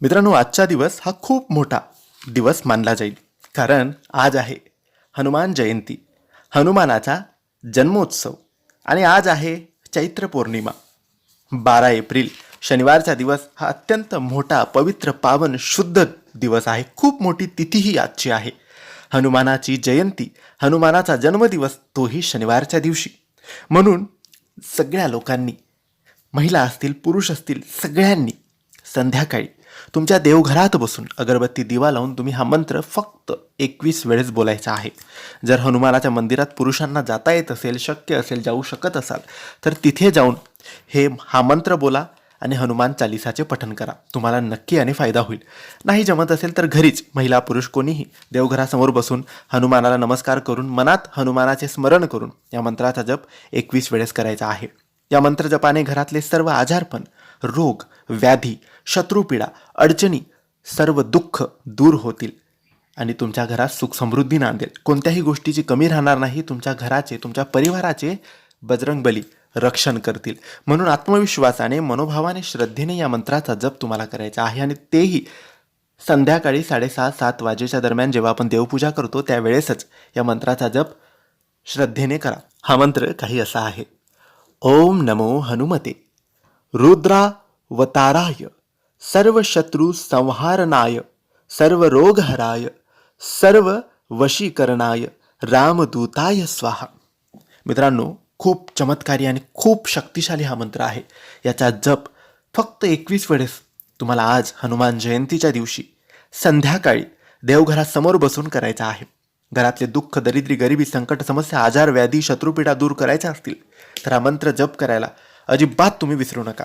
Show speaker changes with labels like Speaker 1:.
Speaker 1: मित्रांनो आजचा दिवस हा खूप मोठा दिवस मानला जाईल. कारण आज आहे हनुमान जयंती. हनुमानाचा जन्मोत्सव. आणि आज आहे चैत्र पौर्णिमा. बारा एप्रिल शनिवारचा दिवस हा अत्यंत मोठा पवित्र पावन शुद्ध दिवस आहे. खूप मोठी तिथीही आजची आहे. हनुमानाची जयंती हनुमानाचा जन्मदिवस तोही शनिवारच्या दिवशी. म्हणून सगळ्या लोकांनी महिला असतील पुरुष असतील सगळ्यांनी संध्याकाळी तुमच्या देवघरात बसून अगरबत्ती दिवा लावून तुम्ही हा मंत्र फक्त एकवीस वेळेस बोलायचा आहे. जर हनुमानाच्या मंदिरात पुरुषांना जाता येत असेल शक्य असेल जाऊ शकत असाल तर तिथे जाऊन हे हा मंत्र बोला आणि हनुमान चालिसाचे पठण करा. तुम्हाला नक्की आणि फायदा होईल. नाही जमत असेल तर घरीच महिला पुरुष कोणीही देवघरासमोर बसून हनुमानाला नमस्कार करून मनात हनुमानाचे स्मरण करून या मंत्राचा जप एकवीस वेळेस करायचा आहे. या मंत्रजपाने घरातले सर्व आजारपण रोग व्याधी शत्रुपीडा अडचणी सर्व दुःख दूर होतील. आणि तुमच्या घरात सुख समृद्धी नांदेल. कोणत्याही गोष्टीची कमी राहणार नाही. तुमच्या घराचे तुमच्या परिवाराचे बजरंगबली रक्षण करतील. म्हणून आत्मविश्वासाने मनोभावाने श्रद्धेने या मंत्राचा जप तुम्हाला करायचा आहे. आणि तेही संध्याकाळी साडेसहा सात वाजेच्या दरम्यान जेव्हा आपण देवपूजा करतो त्यावेळेसच या मंत्राचा जप श्रद्धेने करा. हा मंत्र काही असा आहे. ओम नमो हनुमते. रुद्रावताराय. सर्व शत्रू संहारनाय सर्व रोगहराय सर्व वशीकरणाय रामदूताय स्वाहा. मित्रांनो खूप चमत्कारी आणि खूप शक्तिशाली हा मंत्र आहे. याचा जप फक्त एकवीस वेळेस तुम्हाला आज हनुमान जयंतीच्या दिवशी संध्याकाळी देवघरासमोर बसून करायचा आहे. घरातले दुःख दरिद्री गरिबी संकट समस्या आजार व्याधी शत्रुपीडा दूर करायच्या असतील तर हा मंत्र जप करायला अजिबात तुम्ही विसरू नका.